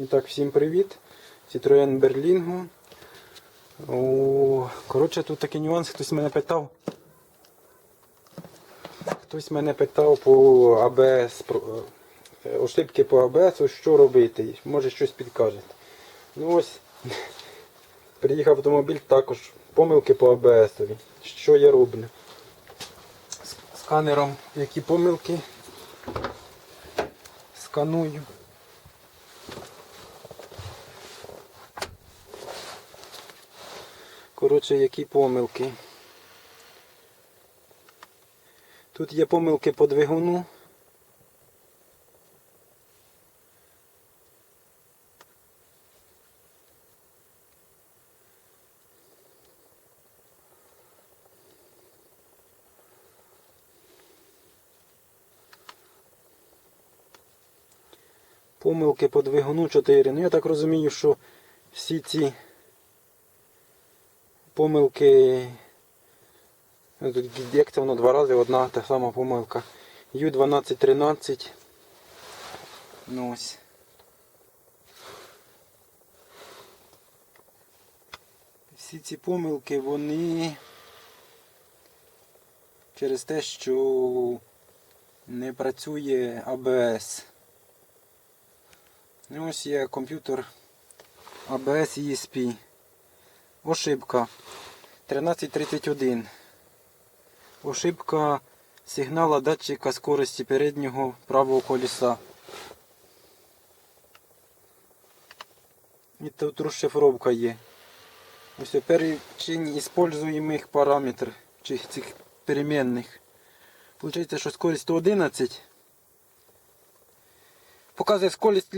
І так, всім привіт. Citroen Berlingo. О, коротше, тут такий нюанс, хтось мене питав. Хтось мене питав по АБС, е, ошибки по АБС, що робити. Може щось підкажете. Ну ось, приїхав автомобіль також помилки по АБС. Що я роблю? Сканером які помилки. Сканую. Коротше, які помилки. Тут є помилки по двигуну. Помилки по двигуну 4. Ну я так розумію, що всі ці помилки. ну, тут Як це воно два рази одна та сама помилка. Ю1213. Ну ось. Всі ці помилки, вони через те, що не працює АБС. Ну, ось є комп'ютер ABS ESP. Ошибка 1331. Ошибка сигнала датчика скорості переднього правого колеса. І тут розшифровка є. Ось перечень іспользуємих параметрів чи цих перемінних. Получається, що скорість 111. Показує скорість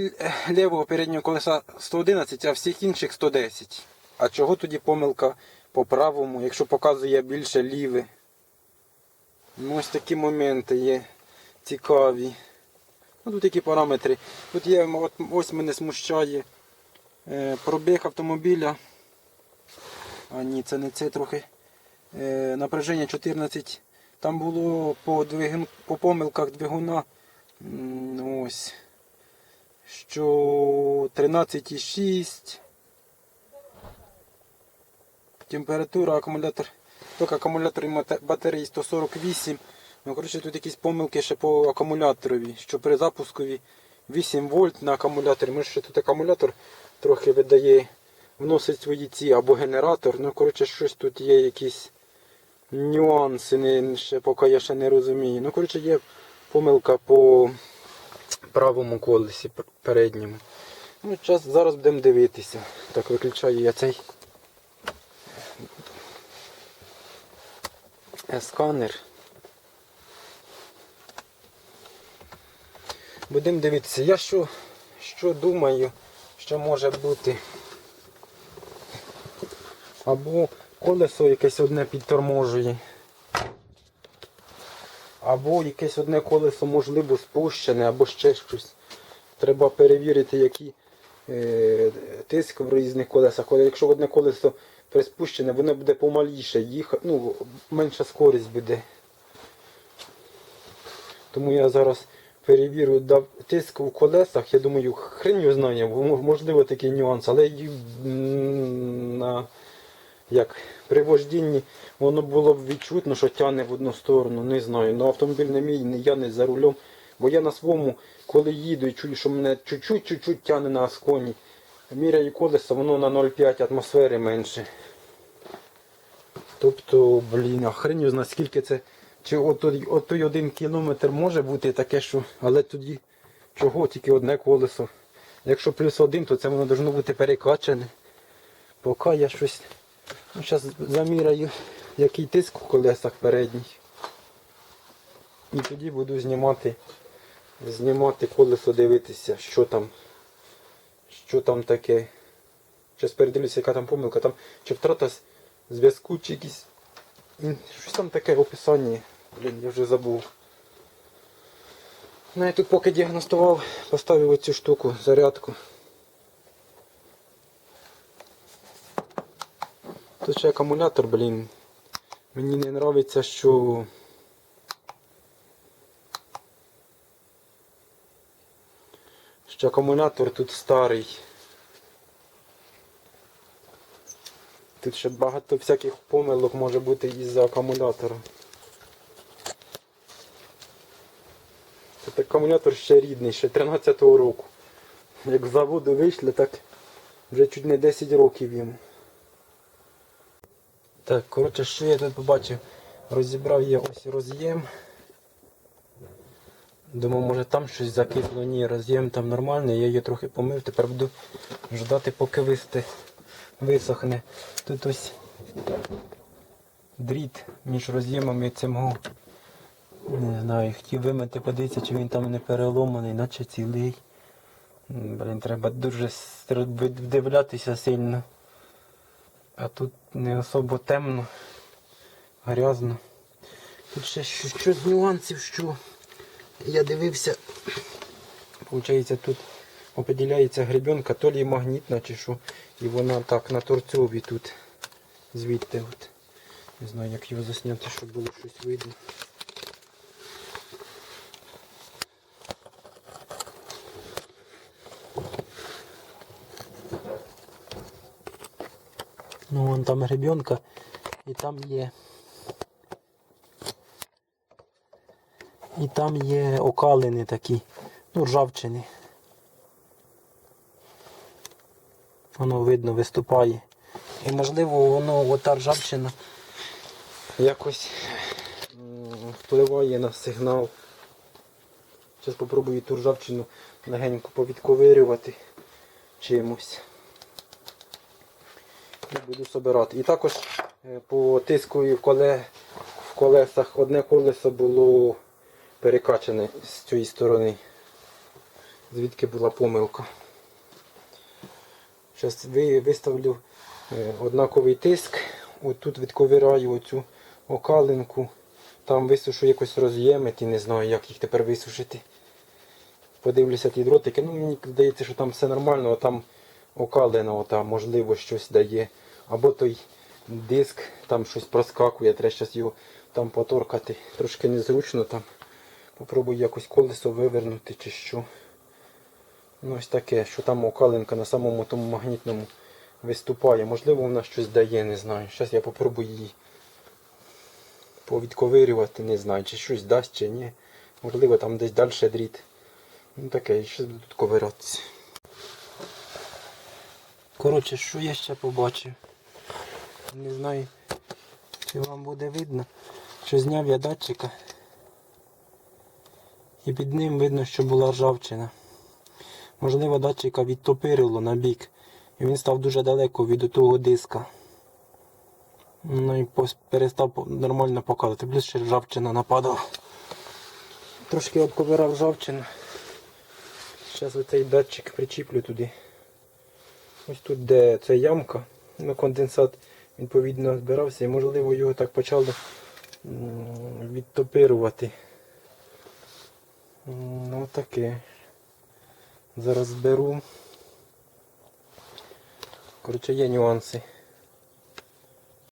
лівого переднього колеса 111, а всіх інших 110. А чого тоді помилка по правому, якщо показує більше ліве? Ну, ось такі моменти є цікаві. Ну, тут які параметри. Тут є, от, ось мене смущає е, пробіг автомобіля. А ні, це не це трохи. Е, напряження 14. Там було по, двигун, по помилках двигуна. Ось що 13,6 температура акумулятор ток акумулятор батареї 148 ну коротше тут якісь помилки ще по акумуляторові що при запускові 8 вольт на акумуляторі може ще тут акумулятор трохи видає вносить свої ці або генератор. Ну коротше щось тут є якісь нюанси не, ще поки я ще не розумію. Ну коротше є помилка по правому колесі передньому. Ну, час, зараз будемо дивитися. Так, виключаю я цей сканер. Будемо дивитися. Я що, що думаю, що може бути. Або колесо якесь одне підторможує. Або якесь одне колесо можливо спущене, або ще щось. Треба перевірити, який е, тиск в різних колесах. Якщо одне колесо приспущене, воно буде помаліше їхати, ну, менша скорість буде. Тому я зараз перевірю тиск в колесах. Я думаю, хрен його знає, можливо такий нюанс, але на як при вождінні воно було б відчутно, що тягне в одну сторону, не знаю. Ну автомобіль не мій, я не за рулем. Бо я на своєму, коли їду і чую, що мене чуть-чуть тягне на асконі, міряю колеса, воно на 0,5 атмосфери менше. Тобто, блін, а хрен його скільки це. Чи от от один кілометр може бути таке, що. Але тоді чого тільки одне колесо. Якщо плюс один, то це воно повинно бути перекачане. Поки я щось. Ну, зараз заміряю, який тиск в колесах передніх. І тоді буду знімати, знімати колесо, дивитися, що там, що там таке. Зараз передивлюся, яка там помилка, там чи втрата зв'язку, чи якісь. Щось там таке в описанні. Блін, я вже забув. Ну я тут поки діагностував, поставив оцю штуку, зарядку. Тут ще акумулятор, блін. Мені не подобається, що що акумулятор тут старий. Тут ще багато всяких помилок може бути із-за акумулятора. Тут акумулятор ще рідний, ще 13-го року. Як заводу вийшли, так вже чуть не 10 років йому. Так, коротше, що я тут побачив? Розібрав я ось роз'єм. Думав, може там щось закисло. Ні, роз'єм там нормальний, я її трохи помив, тепер буду ждати, поки висти, висохне. Тут ось дріт між роз'ємами цього. Не знаю, хотів вимити, подивитися, чи він там не переломаний, наче цілий. Блін, треба дуже вдивлятися сильно. А тут не особо темно, грязно. Тут ще щось з нюансів, що я дивився. Получається, тут определяється гребенка, то лі магнітна чи що. І вона так на торцові тут. Звідти от. Не знаю, як його засняти, щоб було щось видно. Ну вон там гребенка і там є. І там є окалини такі, ну ржавчини. Воно видно виступає. І можливо воно ота ржавчина якось впливає на сигнал. Зараз спробую ту ржавчину легенько повідковирювати чимось. І буду собирати. І також е, по тиску в, коле, в колесах одне колесо було перекачане з цієї сторони. Звідки була помилка. Зараз виставлю е, однаковий тиск. Отут відковираю оцю окалинку. Там висушу якось роз'ємити, не знаю, як їх тепер висушити. Подивлюся ті дротики. Ну, мені здається, що там все нормально, а там окалина, ота, можливо, щось дає. Або той диск, там щось проскакує, треба зараз його там поторкати. Трошки незручно там. Попробую якось колесо вивернути чи що. Ну ось таке, що там окалинка на самому тому магнітному виступає. Можливо, вона щось дає, не знаю. Зараз я попробую її повідковирювати, не знаю, чи щось дасть, чи ні. Можливо, там десь далі дріт. Ну таке, і щось буду тут ковиратися. Коротше, що я ще побачив? Не знаю, чи вам буде видно, що зняв я датчика. І під ним видно, що була ржавчина. Можливо, датчика відтопирило на бік. І він став дуже далеко від того диска. Ну і перестав нормально показувати. Плюс ще ржавчина нападала. Трошки обковирав ржавчину. Зараз оцей датчик причіплю туди. Ось тут де ця ямка на конденсат, відповідно збирався і можливо його так почали відтопирувати. Ну таке. Зараз беру. Коротше, є нюанси.